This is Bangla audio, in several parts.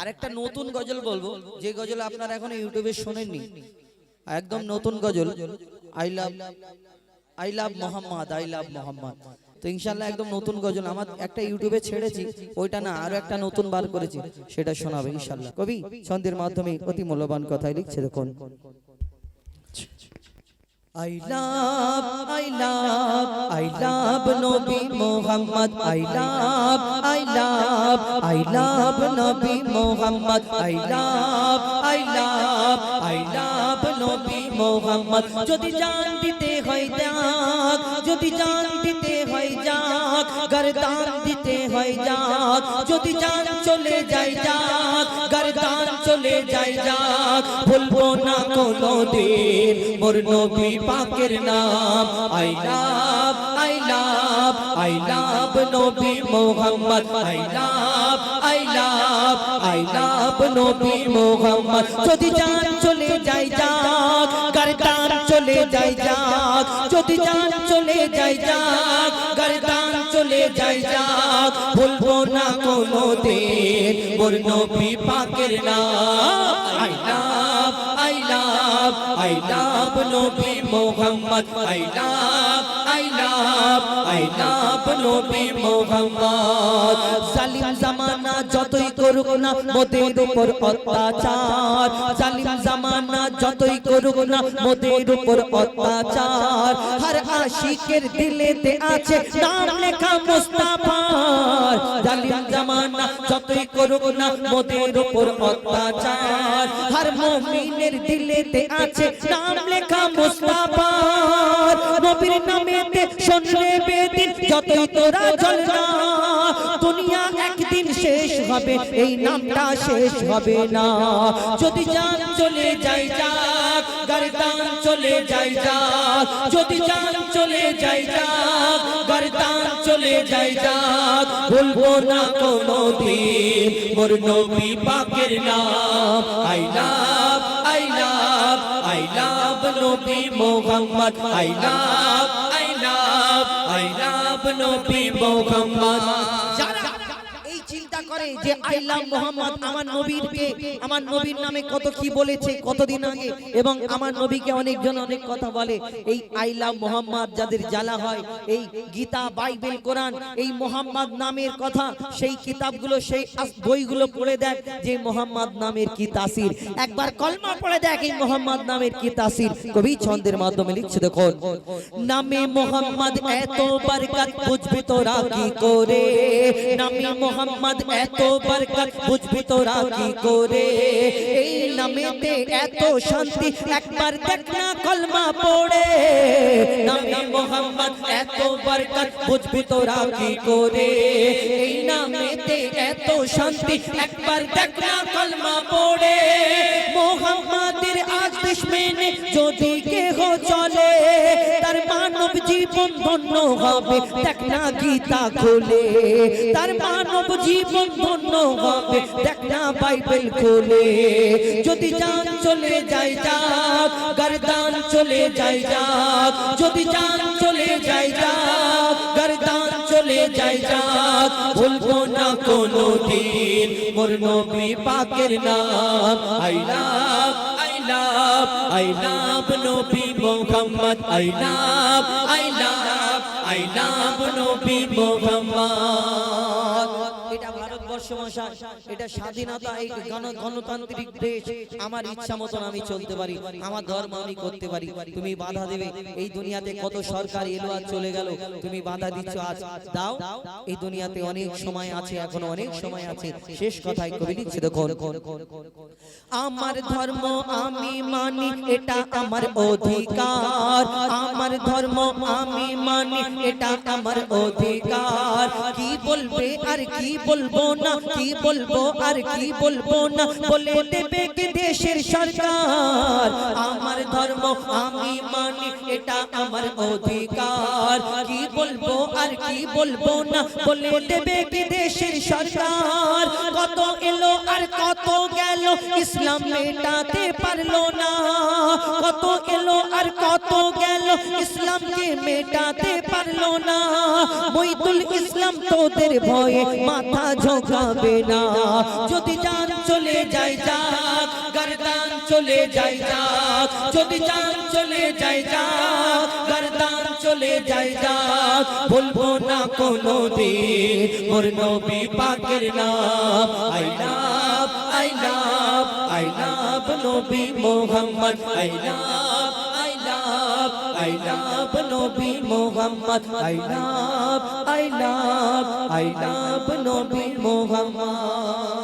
আর একটা নতুন গজল বলব যে গজল আপনারা এখন ইউটিউবে শোনেননি। একদম নতুন গজল I love I love Mohammad I love Mohammad. তো ইনশাল্লাহ একদম নতুন গজল আমার একটা ইউটিউবে ছেড়েছি ওইটা না আরও একটা নতুন বার করেছি সেটা শোনাবে ইনশাল্লাহ। কবি ছন্দের মাধ্যমে অতি মূল্যবান কথাই লিখছে দেখুন। I love, I love, I love Nabi Muhammad. I love, I love, I love Nabi Muhammad. I love, I love, I love Nabi Muhammad. যদি জান দিতে হয় যাক যদি জান দিতে হয় যাক গরদান দিতে হয় যাক যদি জান চলে যায় যাক যায় যাক, ভুলবো না কোনো দিন মোর নবী পাকের নাম, I love I love I love নবী Mohammad. I love I love I love নবী মোহাম্মদ। যদি চলে যাই যাক গরদান চলে যাই যাক যদি জান চলে যাই যাক গরদান চলে যাই যাক ভুলবো না কোনো দিন বলব বিপাকের না নাম। I love I love I love নবী Mohammad I love I love I love নবী মোহাম্মদ। জালিম জামানা যতই করুক না, মোদের উপর অত্যাচার। জালিম জামানা যতই করুক না, মোদের উপর আশিকের দিলেতে আছে নাম লেখা মুস্তাফার জালিম জামানা, যতই করুক না, মোদের উপর অত্যাচার। হর মুমিনের দিলেতে আছে নাম লেখা মুস্তাফার নবীর নামেতে শুনবে বেদিন, যতই তোরা জ্বলনা দুনিয়া একদিন শেষ হবে, এই নামটা শেষ হবে না। যদি জান চলে যাই যাক গরদান চলে যাই যাক যদি জান চলে যাই যাক গরদান চলে যাই যাক ভুলবো না কোনো দিন মোর নবী পাকের নাম, I love I love I love নবী Mohammad, I love I love I love নবী মোহাম্মদ। করে যে আইলাম মোহাম্মদ আমার নবীরকে আমার নবীর নামে কত কি বলেছে কতদিন আগে? এবং আমার নবীকে অনেকজন অনেক কথা বলে। এই আইলাম মোহাম্মদ যাদের জ্বালা হয় এই গীতা বাইবেল কোরআন এই মোহাম্মদ নামের কথা সেই কিতাবগুলো সেই বইগুলো পড়ে দেখ যে মোহাম্মদ নামের কি তাসির। একবার কলমা পড়ে দেখ এই মোহাম্মদ নামের কি তাসির। কবি ছন্দের মাধ্যমে লিখছে দেখুন। নামে মোহাম্মদ এত বরকত বুঝবি তোরা কি করে? নামে মোহাম্মদ এত বরকত বুঝবি তোরা কি করে? এই নামেতে এত শান্তি, একবার দেখ না কলমা পড়ে। নামে মোহাম্মদ, এত বরকত বুঝবি তোরা কি করে? এই নামেতে এত শান্তি, একবার দেখ না কলমা পড়ে। মোহাম্মদের তার মানব জীবন ধন্য হবে, দেখ না গীতা খোলে। তার মানব জীবন ধন্য হবে, দেখ না বাইবেল খোলে। যদি জান চলে যায় যাক, গরদান চলে যায় যাক। যদি জান চলে যায় যাক, গরদান চলে যায় যাক। ভুলবো না কোনো দিন মোর নবী পাকের নাম আই লাভ লাভ নবী Mohammad I love I love I love নবী মোহাম্মদ। এটা ভারতবর্ষ মশাই এটা স্বাধীনতা এই গণ- গণতান্ত্রিক দেশ। আমার ইচ্ছা মতন আমি চলতে পারি। আমার ধর্ম আমি করতে পারি। তুমি বাধা দেবে। এই দুনিয়াতে কত সরকার এলো আর চলে গেল? তুমি বাধা দিচ্ছ আজ। দাও। এই দুনিয়াতে অনেক সময় আছে এখনও অনেক সময় আছে। শেষ কথায় কবি লিখছে দেখো আমার ধর্ম আমি মানি এটা আমার অধিকার। আমার ধর্ম আমি মানি এটা আমার অধিকার। কি বলবে আর কি বলব না? কি বলব আর কি বলব না? বলে দেবে কি দেশের সরকার? আমার ধর্ম আমি মানি, এটা আমার অধিকার। কি বলব আর কি বলব না? বলে দেবে কি দেশের সরকার? কত এলো আর কত গেল? ইসলাম মেটাতে পারল না। কত এলো আর কত গেল? ইসলামকে মেটাতে পারল না। মইদুল ইসলাম তোদের ভয়ে মাথা ঝোঁকাবে না। যদি জান চলে যায় যাক, গরদান চলে যায় যাক। যদি জান চলে যায় যাক, গরদান চলে যায় যাক। বলব না কোনো দিন মোর নবী পাকের নাম। I love I love I love নবী Mohammad, I love. I love নবী Mohammad. I love I love I love নবী মোহাম্মদ।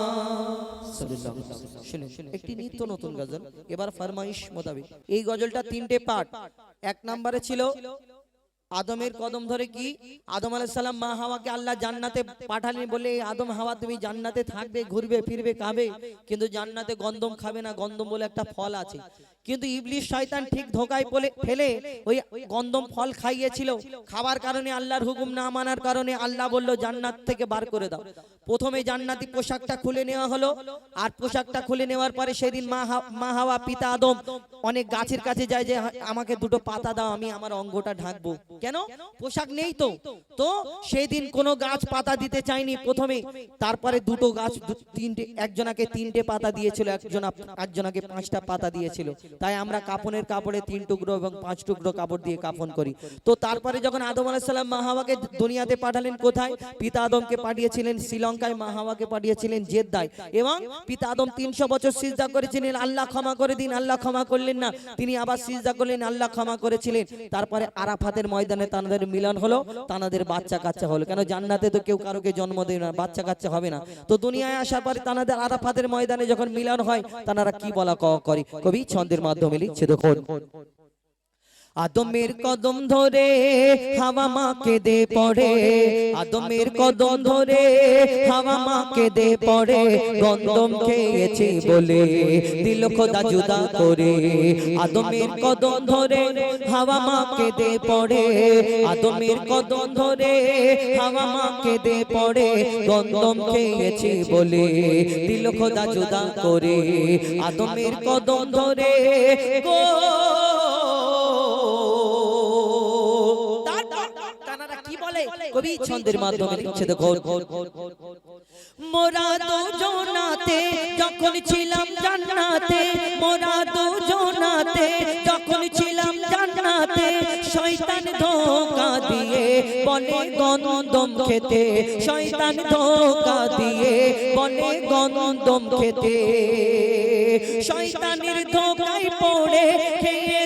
শুনুন, একটি নিত্য নতুন গজল। এবার ফরমাইশ মোতাবেক। এই গজলটা তিনটে পার্ট। এক নম্বরে ছিল আদমের কদম ধরে কি? আদম আলাইহিস সালাম মা হাওয়াকে আল্লাহ জান্নাতে পাঠালেন বলে আদম হাওয়া, তুমি জান্নাতে থাকবে, ঘুরবে, ফিরবে, খাবে। কিন্তু জান্নাতে গন্ধম খাবে না। গন্ধম বলে একটা ফল আছে। কিন্তু ইবলিশ শয়তান ঠিক ধোকায় ফেলে ওই গন্ধম ফল খাইয়েছিল। খাবার কারণে আল্লাহর হুকুম না মানার কারণে আল্লাহ বলল জান্নাত থেকে বার করে দাও। প্রথমে জান্নাতি পোশাকটা খুলে নেওয়া হলো। আর পোশাকটা খুলে নেওয়ার পরে সেদিন মা মা হাওয়া পিতা আদম অনেক গাছের কাছে যায় যে আমাকে দুটো পাতা দাও আমি আমার অঙ্গটা ঢাকবো। কেন? পোশাক নেই তো। তো সেই দিন কোনো গাছ পাতা দিতে চায়নি প্রথমে। তারপরে দুটো গাছ তিনটে একজনাকে তিনটে পাতা দিয়েছিল একজনা একজনাকে পাঁচটা পাতা দিয়েছিল। তাই আমরা কাপনের কাপড়ে তিন টুকরো এবং পাঁচ টুকরো কাপড় দিয়ে কাফন করি। তো তারপরে যখন আদম আলাইসাল্লাম মাহাওয়াকে দুনিয়াতে পাঠালেন কোথায়? পিতা আদমকে পাঠিয়েছিলেন শ্রীলঙ্কায়, মাহাওয়াকে পাঠিয়েছিলেন জেদ্দায়। এবং পিতা আদম তিনশো বছর সিজদা করেছিলেন, আল্লাহ ক্ষমা করে দিন, আল্লাহ ক্ষমা করলেন না। তিনি আবার সিজদা করলেন, আল্লাহ ক্ষমা করেছিলেন। তারপরে আরাফাতের ময়দানে তাদের মিলন হলো তাদের বাচ্চা কাচ্চা হলো। কেন জান্নাতে তো কেউ কারোকে জন্ম দেয় না, বাচ্চা কাচ্চা হবে না। তো দুনিয়ায় আসার পরে তাদের আরাফাতের ময়দানে যখন মিলন হয় তারা কি বলা করে? কবি ছন্দের মাধ্যমে লিখছে দেখুন আদমের কদম ধরে হাওয়া মাকে দে পড়ে। আদমের কদম ধরে হাওয়া মাকে দে পড়ে। গন্দম খেয়েছে বলে দিল খোদা জুদা করে। আদমের কদম ধরে হাওয়া মাকে দে পড়ে। আদমের কদম ধরে হাওয়া মাকে দে পড়ে। গন্দম খেয়েছে বলে দিল খোদা জুদা করে। আদমের কদম ধরে গো কানাডা কি বলে? কবি ছন্দের মাধ্যমে লিখছে দেখো। মোরা দুজনাতে যখন ছিলাম জান্নাতে মোরা দুজনাতে যখন ছিলাম জান্নাতে শয়তান ধোকা দিয়ে বলে গন্ধম খেতে শয়তান ধোকা দিয়ে বলে গন্ধম খেতে শয়তানের ধোকায় পড়ে খেয়েছি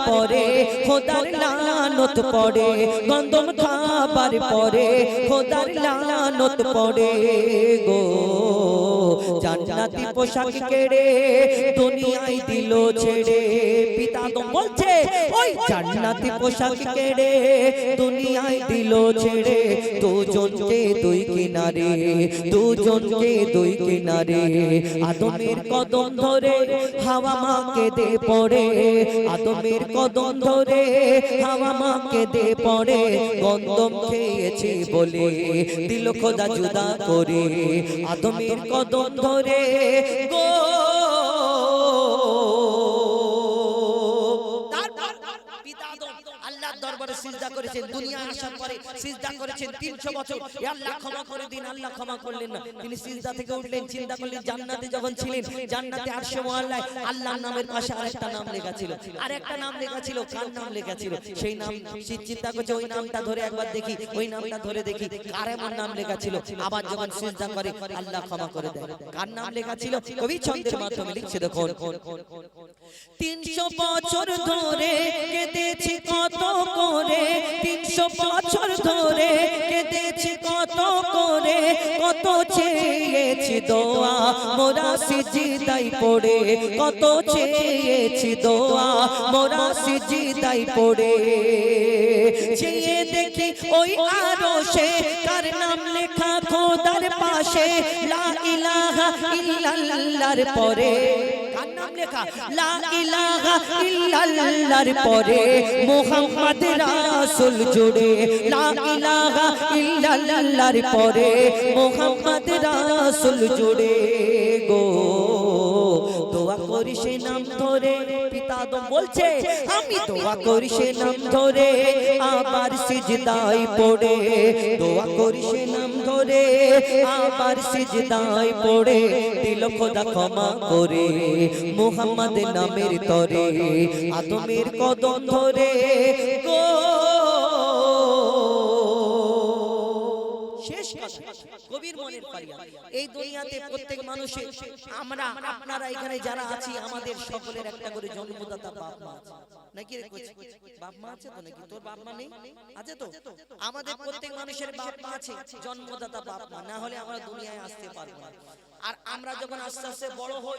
পরে খোদার লানত পরে গন্ধম খাবার পরে খোদার লানত পড়ে গো। জান্নাতি পোশাক কেড়ে দুনিয়ায় দিল ছেড়ে। পিতা তো বলছে, ওই জান্নাতি পোশাক কেড়ে দুনিয়ায় দিল ছেড়ে। দুজনকে দুই কিনারে, দুজনকে দুই কিনারে। আদমের কদম ধরে হাওয়া মাকে দে পড়ে। আদমের কদম ধরে হাওয়া মাকে দে পড়ে। গন্ধম খেয়েছি বলে দিল খোদা জুদা করে। আদমের কদম ধরে গো দরবারে সিজদা করেছেন, দুনিয়া আসার পরে সিজদা করেছেন 300 বছর। এ আল্লাহ ক্ষমা করে দিন, আল্লাহ ক্ষমা করলেন না। তিনি সিজদা থেকে উঠলেন, চিন্তা করলেন, জান্নাতে যখন ছিলেন, জান্নাতে আরশে মুআল্লায় আল্লাহর নামের পাশে আরেকটা নাম লেখা ছিল। আরেকটা নাম লেখা ছিল, কার নাম লেখা ছিল? সেই নাম চিন্তা করছে, ওই নামটা ধরে একবার দেখি, ওই নামটা ধরে দেখি, কার এমন নাম লেখা ছিল? আবার যখন সিজদা করে, আল্লাহ ক্ষমা করে দেয়। কার নাম লেখা ছিল? কবি ছন্দের মাধ্যমে লিখছে, দেখুন। তিনশো বছর ধরে কেঁদেছি কত করে, তিনশো বছর ধরে কেঁদেছি কত করে, কত চেয়েছি দোয়া। মোরা সিজিদাই পড়ে, কত চেয়েছি দোয়া। মোরা সিজিদাই পড়ে। চেয়ে দেখি ওই আরও সে কার নাম লেখা খোদার পাশে, লা ইলাহা ইল্লাল্লাহর পরে। নাম লেখা। লা ইলাহা ইল্লাল্লাহর পরে মোহাম্মদ রাসূল জুড়ে। লা ইলাহা ইল্লাল্লাহর পরে মোহাম্মদ রাসূল জুড়ে গো। করি সে নাম ধরে, পিতা আদম বলছে, আমি দোয়া করি সে নাম ধরে, আবার সিজদায় পড়ে। দোয়া করি সে নাম ধরে, আবার পড়ে। দিল খোদা ক্ষমা করে মুহাম্মদ নামের তরে, আদমের কদম ধরে। গো! শেষ কবির মনের ফারিয়াদ এই দুনিয়াতে প্রত্যেক মানুষে আমরা আপনারা এখানে যারা আছি আমাদের সকলের একটা করে জন্মদাতা বাপ মা আছে। নাকি? বাপ মা আছে তো নাকি? তোর বাপ মা নেই? আছে তো? আমাদের প্রত্যেক মানুষের বাপ মা আছে জন্মদাতা বাপ মা। না হলে আমরা দুনিয়ায় আসতে পারব না। আর আমরা যখন আস্তে আস্তে বড় হই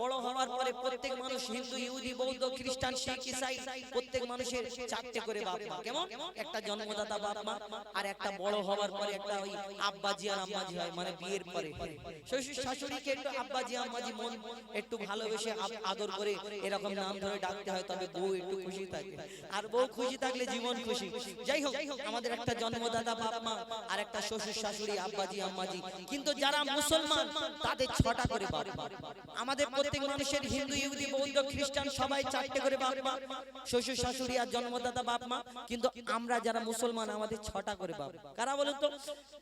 বড় হওয়ার পরে প্রত্যেক মানুষ হিন্দু ইহুদি বৌদ্ধ খ্রিস্টান শিখ ইসাই প্রত্যেক মানুষের চারটে করে বাপ মা। কেমন? একটা জন্মদাতা বাপ মা আর একটা বড় হওয়ার পরে একটা ওই আব্বাজি আর আম্মাজি হয় মানে বিয়ের পরে। শ্বশুর শাশুড়িকে একটু আব্বাজি আম্মাজি মন একটু ভালোবেসে আদর করে এরকম নাম ধরে ডাকতে হয় তবে বউ একটু খুশি থাকে। আর বউ খুশি থাকলে জীবন খুশি। যাই হোক আমাদের একটা জন্মদাতা বাপ মা আর একটা শ্বশুর শাশুড়ি আব্বাজি আম্মাজি। কিন্তু যারা মুসলমান তাদের ছটা করে বাপ মা আমাদের প্রত্যেক মানুষের হিন্দু ইহুদি বৌদ্ধ খ্রিস্টান সবাই চারটে করে বাপ মা শ্বশুর শাশুড়ি আর জন্মদাতা বাপ মা কিন্তু আমরা যারা মুসলমান আমাদের ছটা করে বাপ কারা বলুন তো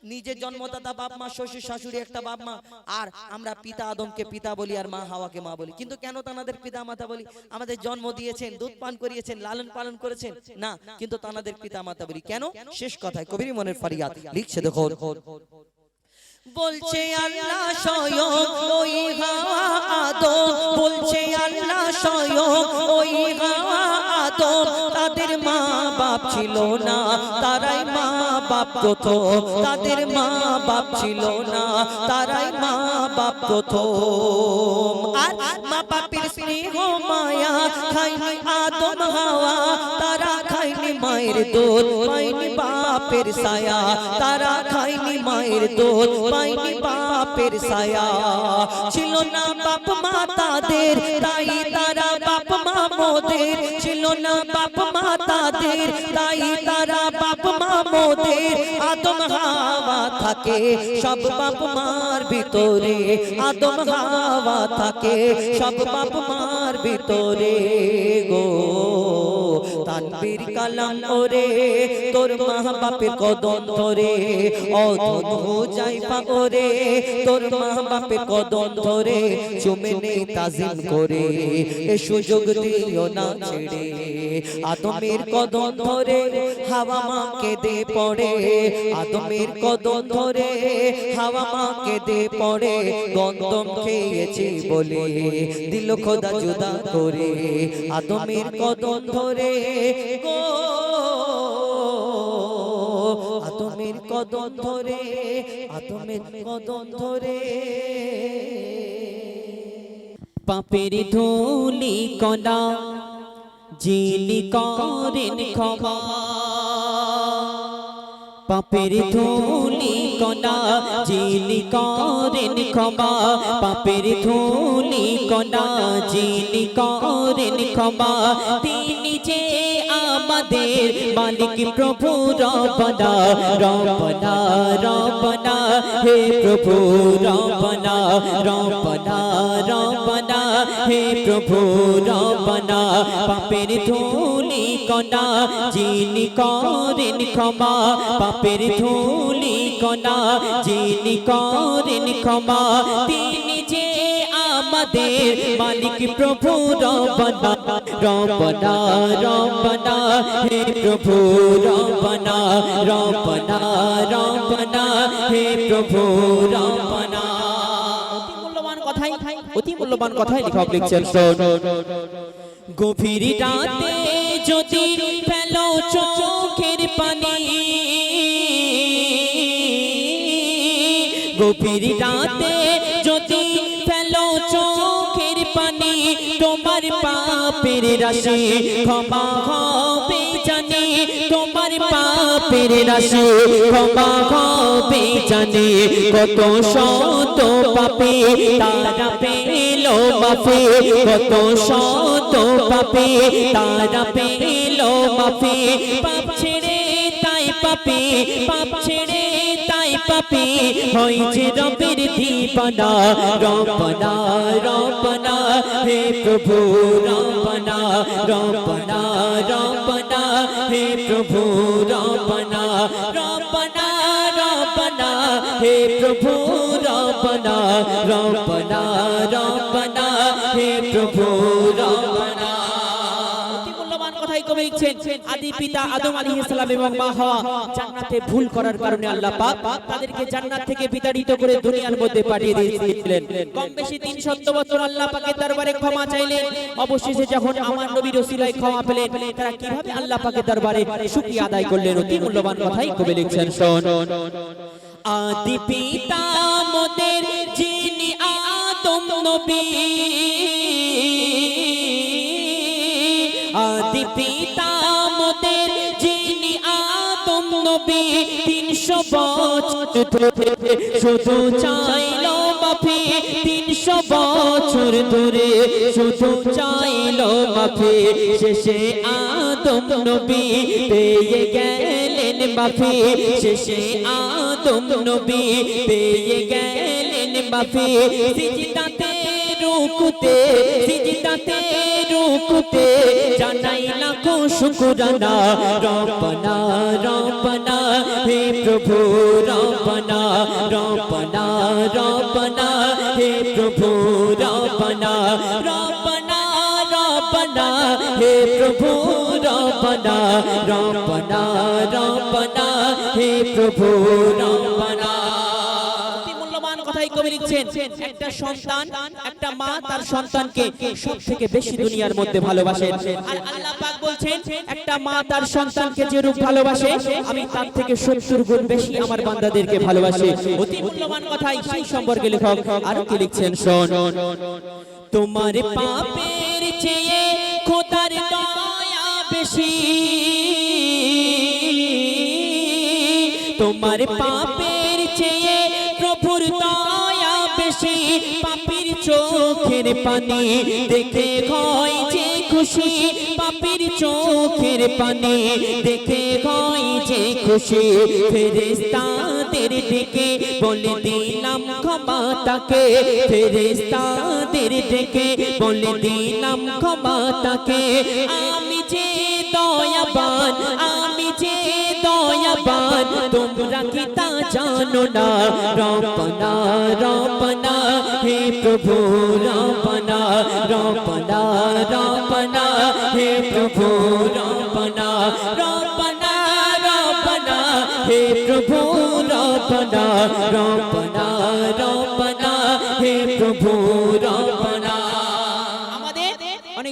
নিজের জন্মদাতা বাপ মা শ্বশুর শাশুড়ি একটা বাপ মা আর আমরা পিতা আদমকে পিতা বলি আর মা হাওয়াকে মা বলি কিন্তু কেন তাদের পিতা মাতা বলি আমাদের জন্ম দিয়েছেন দুধ পান করিয়েছেন, লালন পালন করেছেন? না, কিন্তু তাদের পিতা মাতা বলি কেন? শেষ কথায় কবির মনের ফারিয়াদ লিখছে, দেখো। বলছে আল্লাহ স্বয়ং ওই হাওয়া আদম বলছে আল্লাহ স্বয়ং ওই হাওয়া আদম তাদের মা বাপ ছিল না, তারাই মা বাপ প্রথম। তাদের মা বাপ ছিল না, তারাই মা বাপ প্রথম আর মা বাপের স্নেহ মায়া খাইনি আদম হাওয়া তারা খাইনি মায়ের দুধ পাইনি বাপের ছায়া তারা খাইনি মায়ের দুধ পাইনি বাপের ছায়া ছিল না বাপ মা তাদের তাই তারা বাপ মা মোদের ছিল না বাপ মা তাদের, তাই তারা বাপ মা মোদের। আদম হাওয়া থাকে, সব বাপ মার ভিতরে। আদম হাওয়া থাকে, সব বাপ মার ভিতরে গো। তানবীর কালাম ওরে তোর মা বাপের কদম ধরে অধন হো যাই পাগরে তোর মা বাপের কদম ধরে চুমে নে তাজিম করে এ সুযোগ দিও না ছেড়ে আদমের কদম ধরে হাওয়া মাকে দে পড়ে আদমের কদম ধরে হাওয়া মাকে দে পড়ে গন্দম খেয়েছি বলে দিল খোদা জুদা করে আদমের কদম ধরে গো। আদমের কদম ধরে, আদমের কদম ধরে। পাপের ধুলি কণা যিনি করেন ক্ষমা। পাপের ধুলি কণা যিনি করেন ক্ষমা। পাপের ধুলি কণা যিনি করেন ক্ষমা। তিনি যে আমাদের মালিক প্রভু রবনা রবনা রবনা হে প্রভু রবনা রবনা রবনা হে প্রভু রবনা পাপের ধুলি কণা, যিনি করেন ক্ষমা। পাপের ধুলি কণা, যিনি করেন ক্ষমা। তিনি যে আমাদের মালিক প্রভু রবনা রবনা রবনা হে প্রভু রবনা রবনা রবনা হে প্রভু রবনা কথাই অতি মূল্যবান কথাই লেখক লিখছেন গভীর রাতে যদি ফেলো চোখের পানি রাশি ক্ষমা হবে জানি, তোমার পাপ পাপের রাশি ক্ষমা হবে জানে, কত শত পাপে তারা পেল মাফে। কত শত পাপে তারা পেল পাপ ছেড়ে তাই পাপে, পাপ ছেড়ে পাপে হয়েছে রবের দীপানা। রপনা রপনা হে প্রভু রপনা রপনা রপনা হে প্রভু রপনা রপনা রপনা হে প্রভু রপনা রপনা রপনা হে প্রভু রপনা কথাই আদি পিতা আদম আলাইহিস সালাম এবং মা হাওয়া জান্নাতে ভুল করার কারণে আল্লাহ পাক তাদেরকে জান্নাত থেকে বিতাড়িত করে দুনিয়ার মধ্যে পাঠিয়ে দিয়েছিলেন। কম বেশি 300 বছর আল্লাহ পাকের দরবারে ক্ষমা চাইলেন। অবশেষে যখন আমার নবীর ওসিলায় ক্ষমা পেলেন, তারা কীভাবে আল্লাহ পাকের দরবারে শুকরিয়া আদায় করলেন? অতি মূল্যবান কথাই কবি লিখছেন, শোন। আদি পিতা মোদের যিনি আদম নবী পিতা মোদের যিনি আদম নবী তিনশো বছর। ধরে শুধু চাইল মাফি তিনশো বছর ধরে। শুধু চাইল মাফি, শেষে আদম নবী পেয়ে গেলেন মাফি। শেষে আদম নবী পেয়ে গেলেন মাফি। সিজদাতে রুকুতে, সিজদাতে রুকুতে জানাই লাখো শুকরানা, রব্বানা রব্বানা, হে প্রভু, রব্বানা রব্বানা রব্বানা, হে প্রভু, রব্বানা রব্বানা রব্বানা, হে প্রভু, রব্বানা রব্বানা রব্বানা, হে প্রভু মূল্যবান কথাই কবি লিখছেন, একটা সন্তান, একটা মা তার সন্তানকে সব থেকে বেশি দুনিয়ার মধ্যে ভালোবাসে আর আল্লাহ পাক বলছেন, একটা মা তার সন্তানকে যে রূপ ভালোবাসে, আমি তার থেকে সত্তর গুণ বেশি আমার বান্দাদেরকে ভালোবাসি। অতি মূল্যবান কথাই সেই সম্পর্কে লেখক আরও কি লিখছেন, শোন। তোমার পাপের চেয়ে খোদার দয়া বেশি। তোমার পাপের চেয়ে বেশি পাপির চোখের পানি দেখে হয় যে খুশি, পাপির চোখের পানি দেখে হয় যে খুশি। ফেরেস্তাদের ডেকে বলে দিলাম ক্ষমা তাকে ফেরেস্তাদের ডেকে বলে দিলাম ক্ষমা তাকে। আমি যে দয়াবান দয়াবান তোমরা কি তা জানো না? রপনা রপনা, হে প্রভু, রপনা রপনা রপনা, হে প্রভু, রপনা রপনা রপনা, হে প্রভু, রপনা রপনা রপনা, হে প্রভু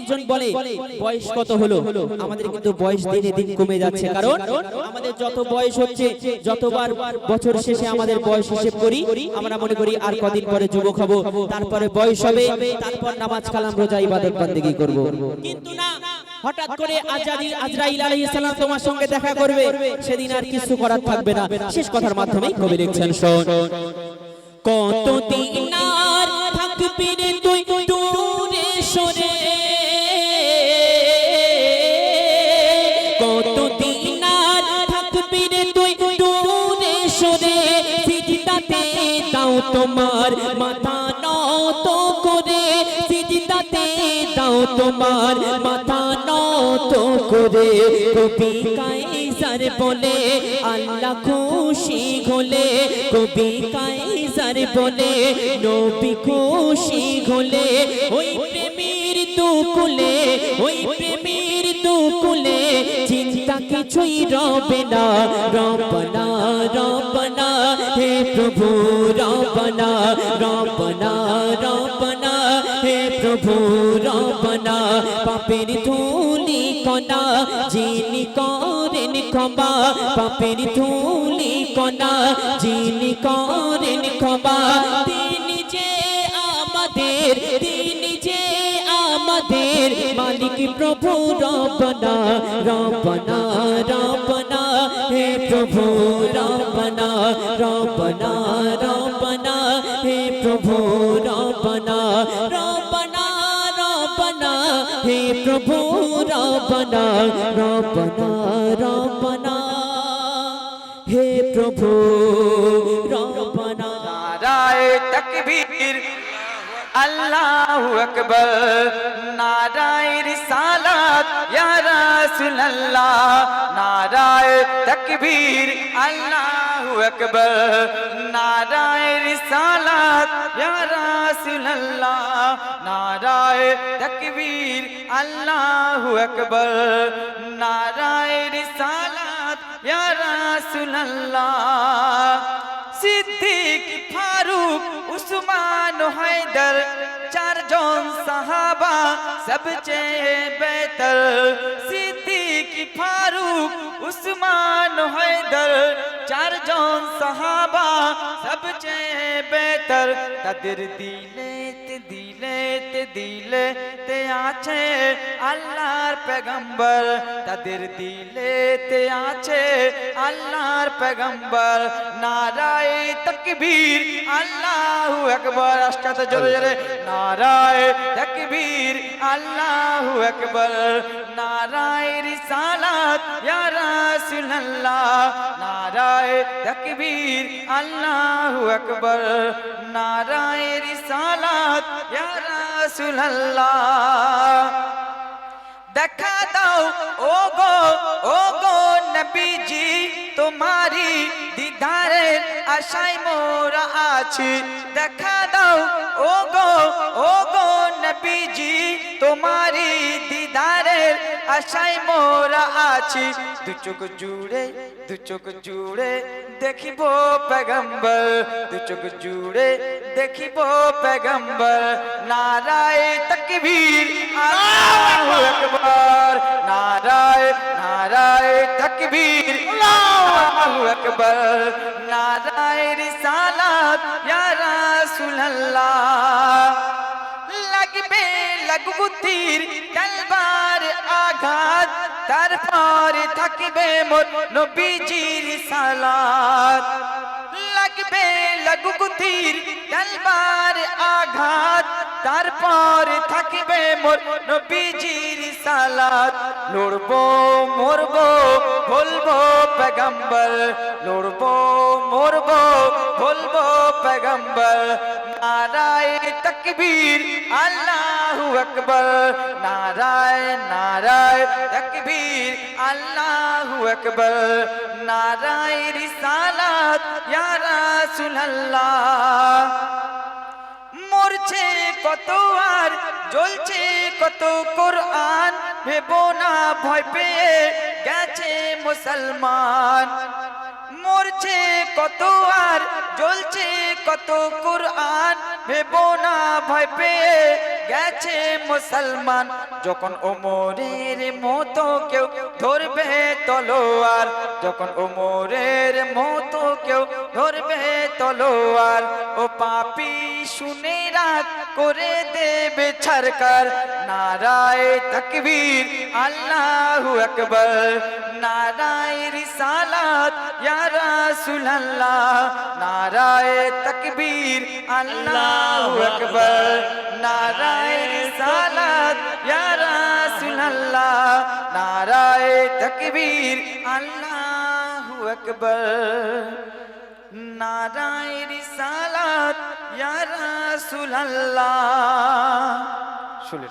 অনেকজন বলে বয়স কত হলো? আমাদের কিন্তু বয়স দিনে দিন কমে যাচ্ছে। কারণ আমাদের যত বয়স হচ্ছে যতবার বছর শেষে আমাদের বয়স হিসেব করি আমরা মনে করি আর কদিন পরে যুবক হব তারপরে বয়স হবে তারপর নামাজ কালাম রোজা ইবাদত বন্দেগী করব। কিন্তু না হঠাৎ করে আজাদি আজরাইল আলাইহিস সালাম তোমার সঙ্গে দেখা করবে। সেদিন আর কিছু করার থাকবে না। শেষ কথার মাধ্যমেই কবি লিখছেন শোন। কতদিন আর থাকবি রে তুই? দূরে সরে দাও তোমার মাথা নত করে, সিজদাতে দাও তোমার মাথা নত করে। কবি কাইসার বলে, আল্লাহ খুশি হলে। কবি কাইসার বলে, নবী খুশি হলে। ওই প্রেমের দুকুলে, ওই কিছুই রবে না রবনা রবনা হে প্রভু রবনা রবনা রবনা হে প্রভু রবনা পাপের ধুলি কণা, যিনি করেন ক্ষমা, পাপের ধুলি কণা, যিনি করেন ক্ষমা আরশের মালিক প্রভু রবনা রবনা রবনা হে প্রভু রবনা রবনা রবনা হে প্রভু রবনা রবনা রবনা হে প্রভু রবনা রবনা রবনা হে প্রভু রবনা নারায় তকবীর আল্লাহু আকবার, নারায় রিসালাত, ইয়া রাসূলুল্লাহ, নারায় তকবীর, আল্লাহু আকবার, নারায় রিসালাত, ইয়া রাসূলুল্লাহ, নারায় তকবীর, আল্লাহু আকবার, নারায় রিসালাত, ইয়া রাসূলুল্লাহ। সিদ্দিক ফারুক উসমান হায়দার চারজন সাহাবা সবচেয়ে বেহতর সিদ্দিক ফারুক উসমান হায়দার? চারজন সাহাবা সবচেয়ে বেহতর তাদের দিলেতে দিলেতে দিলেতে আছে আল্লাহর পেগম্বর। তাদের দিলেতে আছে আল্লাহর পেগম্বর। নারায় তকবীর, আল্লাহু আকবার আশকাতে জোরে জোরে। নারায় তকবীর আল্লাহু আকবার। নারায় রিসালাত, ইয়া রাসূলুল্লাহ। নারায় তকবীর, আল্লাহু আকবার। নারায় রিসালাত, ইয়া রাসূলুল্লাহ। দেখা দাও ও গো ও গো নবীজি, তোমারি দিদারে আশায় মোরা আছি। দেখা দাও ও গো ও গো নবীজি, তোমারি দিদারের আশায় মোরা আছি। দু চোখ জুড়ে, দু চোখ জুড়ে দেখিব পেগম্বর দু চোখ জুড়ে দেখিব পেগম্বর নারায় তকবীর, আল্লাহু আকবার। নারায় নারায় তকবীর, আল্লাহু আকবার। নারায় রিসালাত, ইয়া রাসূলুল্লাহ। লাগবে লাগবু তীর তলবার আঘাত। তারপরে থাকবে মোর নবীজির সালাত। লাগবে লাগবু তীর তলবার আঘাত। তারপর থাকবে মোর নবীজির সালাত। লড়বো, মরবো, বলব পেগম্বর লড়বো, মরবো, বলব পেগম্বর নারায় তকবীর, আল্লাহু আকবার। নারায় নারায়, তকবীর, আল্লাহু আকবার। নারায় রিসালাত, ইয়া রাসূলুল্লাহ। মরছে কত আর জ্বলছে কত কোরআন, ভেবো না ভয় পেয়ে গেছে মুসলমান। মরছে কত আর জ্বলছে কত কোরআন ভেবো না ভয় পেয়ে গেছে মুসলমান। যখন ওমরের মতো কেউ ধরবে তলোয়ার, যখন ওমরের মতো কেউ ধরবে তলোয়ার, ও পাপি শুনে রাত করে দেবে ছারকার। নারায় তকবীর, আল্লাহু আকবর। নারায় রিসালাত, ইয়া রাসূলুল্লাহ। নারায় তকবীর, আল্লাহু আকবার। নারায় রিসালাত, ইয়া রাসূলুল্লাহ। নারায় তকবীর, আল্লাহু আকবার। নারায় রিসালাত, ইয়া রাসূলুল্লাহ। শুনে